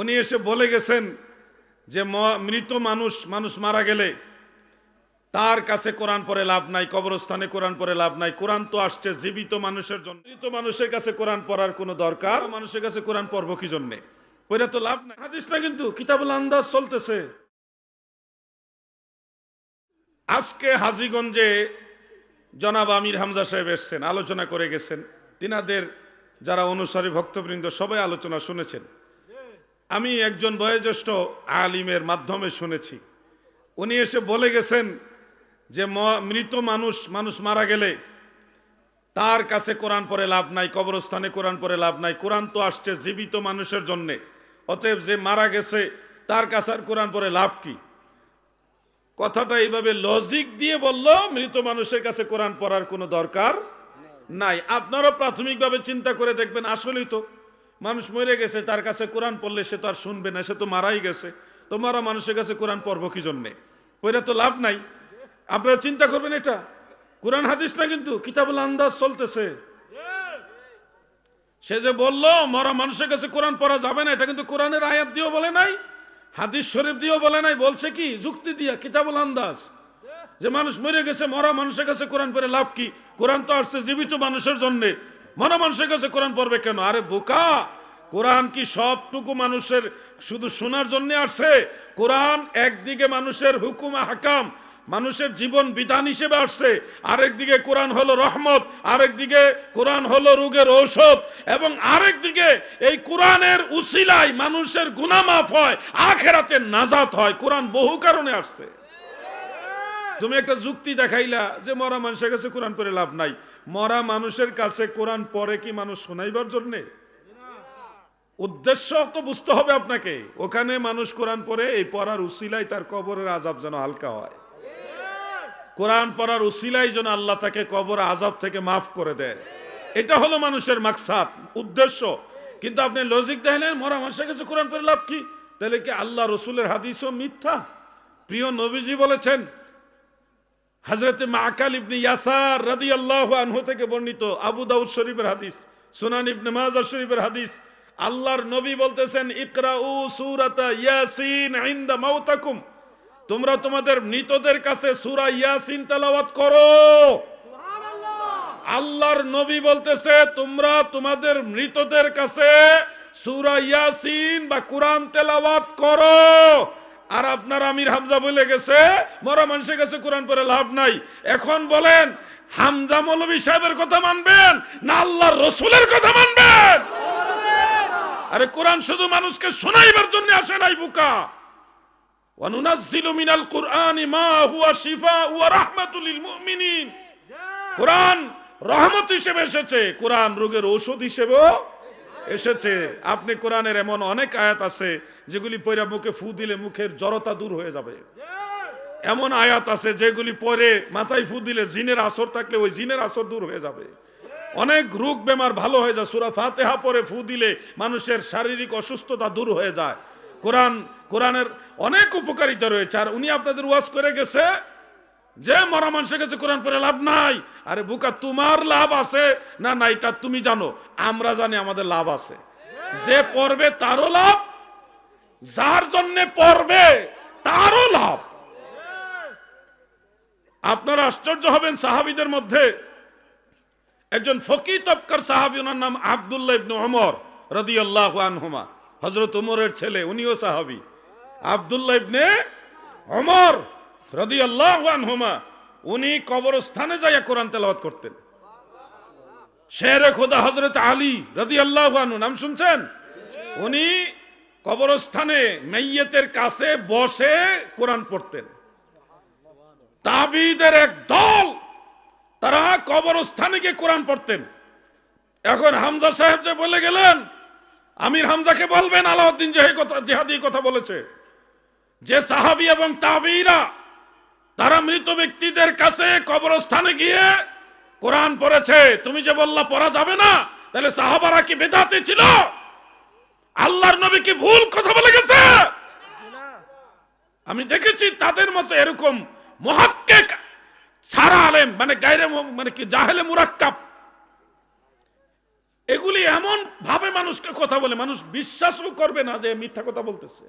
উনি এসে বলে গেছেন যে মৃত মানুষ মানুষ মারা গেলে তার কাছে কোরআন পরে লাভ নাই, কবরস্থানে কোরআন পরে লাভ নাই। কোরআন তো আসছে, জীবিত মানুষের জন্য। মৃত মানুষের কাছে কোরআন পড়ার কোনো দরকার? মানুষের কাছে কোরআন পড়ব কি জন্যে? ওইটা তো লাভ নাই। হাদিস না কিন্তু কিতাবুল আন্দাজ চলতেছে। আজকে হাজিগঞ্জে জনাব আমির হামজা সাহেব এসছেন, আলোচনা করে গেছেন। তিনাদের যারা অনুসারী ভক্তবৃন্দ সবাই আলোচনা শুনেছেন। আমি একজন বয়োজ্যেষ্ঠ আলিমের মাধ্যমে শুনেছি। উনি এসে বলে গেছেন যে মৃত মানুষ মানুষ মারা গেলে তার কাছে কোরআন পরে লাভ নাই, কবরস্থানে কোরআন পরে লাভ নাই। কোরআন তো আসছে জীবিত মানুষের জন্যে। অতএব যে মারা গেছে, তার কাছে আর কোরআন পরে লাভ কি? কথাটা এইভাবে লজিক দিয়ে বলল, মৃত মানুষের কাছে কোরআন পড়ার কোনো দরকার নাই। আপনারা প্রাথমিকভাবে চিন্তা করে দেখবেন, আসলেই তো মানুষ মরে গেছে, তার কাছে কোরআন পড়লে সে তো আর শুনবে না, সে তো মারাই গেছে। তো মারা মানুষের কাছে কোরআন পড়ব কি জন্যে? পড়ে তো লাভ নাই। আপনারা চিন্তা করবেন এটা। কোরআন হাদিস না কিন্তু কিতাবুল আন্দাজ চলতেছে। সে যে বলল, মরা মানুষের কাছে কোরআন পড়া যাবে না, এটা কিন্তু কোরআনের আয়াত দিয়েও বলে নাই, হাদিস শরীফ দিয়েও বলে নাই, বলছে কি, যুক্তি দিয়া, কিতাবুল আন্দাজ। যে মানুষ মরে গেছে, মরা মানুষের কাছে কোরআন পড়ে লাভ কি? কোরআন তো আসছে জীবিত মানুষের জন্য। মরা মানুষের কাছে কোরআন পড়বে কেন? আরে বোকা! কোরআন কি সবটুকু মানুষের শুধু শোনার জন্য আসছে? কোরআন একদিকে মানুষের হুকুম হাকাম মানুষের জীবন বিধান হিসেবে আসছে। আরেকদিকে কোরআন হলো রহমত আরেকদিকে কোরআন হলো রোগের ঔষধ এবং আরেকদিকে এই কোরআনের উসিলায় মানুষের গুনামাফ হয়, আখেরাতে নাজাত হয়। কোরআন বহু কারণে আসছে। তুমি একটা যুক্তি দেখাইলা যে মরা মানুষের কাছে কোরআন পড়ে লাভ নাই। মরা মানুষের কাছে কোরআন পড়ে কি মানুষ শোনাইবার জন্যে? উদ্দেশ্য তো বুঝতে হবে আপনাকে। ওখানে মানুষ কোরআন পড়ে, এই পড়ার উসিলাই তার কবরের আজাব যেন হালকা হয়। কোরআন পড়ার উসিলাই যেন আল্লাহ তাকে কবর আজাব থেকে মাফ করে দেয়। এটা হলো মানুষের মাকসাদ, উদ্দেশ্য। কিন্তু আপনি লজিক দেখলেন মরা মানুষের কাছে কোরআন পড়ে লাভ কি? তাহলে কি আল্লাহ রসুলের হাদিসও মিথ্যা? প্রিয় নবীজি বলেছেন হজরত মাকাল ইবনে ইয়াসার রাদিয়াল্লাহু আনহু থেকে বর্ণিত আবু দাউদ শরীফের হাদিস সুনান ইবনে মাজাহ শরীফের হাদিস আল্লাহর নবী বলতেছেন ইকরাউ সূরাতা ইয়াসিন ইনদা মাউতাকুম তোমরা তোমাদের মৃতদের কাছে সূরা ইয়াসিন তেলাওয়াত করো। আল্লাহর নবী বলতেছে তোমরা তোমাদের মৃতদের কাছে সূরা ইয়াসিন বা কোরআন তেলাওয়াত করো। আর আপনার আমির হামজা বলে গেছে, মরা মানুষের কাছে কোরআন পরে লাভ নাই। এখন বলেন, হামজা মৌলবী সাহেবের কথা মানবেন না আল্লাহর রসুলের কথা মানবেন? আরে কোরআন শুধু মানুষকে শোনাইবার জন্য আসে নাই বুকা। ওয়ানুনাজ্জিলু মিনাল কুরআনি মা হুয়া শিফা ওয়া রাহমাতুল কোরআন রহমত হিসেবে এসেছে, কোরআন রোগের ঔষধ হিসেবেও এসেছে, আপনি কোরআনের এমন অনেক আয়াত আছে যেগুলি পয়রা মুখে ফু দিলে মুখের জড়তা দূর হয়ে যাবে। এমন আয়াত আছে যেগুলি পরে মাথায় ফু দিলে জিনের আসর থাকলে ওই জিনের আসর দূর হয়ে যাবে। অনেক রোগ বেমার ভালো হয়ে যায়, সুরা ফাতেহা পরে ফু দিলে মানুষের শারীরিক অসুস্থতা দূর হয়ে যায়। কোরআন, কোরআনের অনেক উপকারিতা রয়েছে, আর উনি আপনাদের ওয়াজ করে গেছে যে মরা মানুষের কাছে কোরআন পড়ে লাভ নাই, আরে বুকা, তোমার লাভ আছে না না এটা তুমি জানো, আমরা জানি আমাদের লাভ আছে। যে পড়বে তারও লাভ, যার জন্য পড়বে তারও লাভ। আপনারা আশ্চর্য হবেন সাহাবিদের মধ্যে, একজন ফকি তপকার সাহাবি, ওনার নাম আবদুল্লাহ ইবনে ওমর রাদিয়াল্লাহু আনহুমা, হযরত উমরের ছেলে, উনিও সাহাবি। আবদুল্লাহ ইবনে ওমর রাদিয়াল্লাহু আনহুমা, উনি কবরস্থানে যাইয়া কোরআন তেলাওয়াত করতেন। শেরে খোদা হযরত আলী রাদিয়াল্লাহু আনহু, নাম শুনছেন? উনি কবরস্থানে মেইয়েতের কাছে বসে কোরআন পড়তেন। তাবিদের এক দল, তারা কবরস্থানে গিয়ে কোরআন পড়তেন। এখন হামজা সাহেব যে বলে গেলেন, আমির হামজাকে বলবেন, আলাউদ্দিন জেহাদি কথা বলেছে। যে সাহাবি এবং তাবিরা তারা মৃত ব্যক্তিদের কাছে কবরস্থানে গিয়ে কোরআন পড়েছে। তুমি যে বললা, পড়া যাবে না। তাহলে সাহাবারা কি বেদাতে ছিল? আল্লাহর নবী কি ভুল কথা বলে গেছে? আমি দেখেছি তাদের মতো এরকম মহাক্কেক, ছাড়া আলেম মানে গাইরে মানে কি জাহেলে মুরাক্কাব। এগুলি এমন ভাবে মানুষকে কথা বলে, মানুষ বিশ্বাসও করবে না যে মিথ্যা কথা বলতেছে।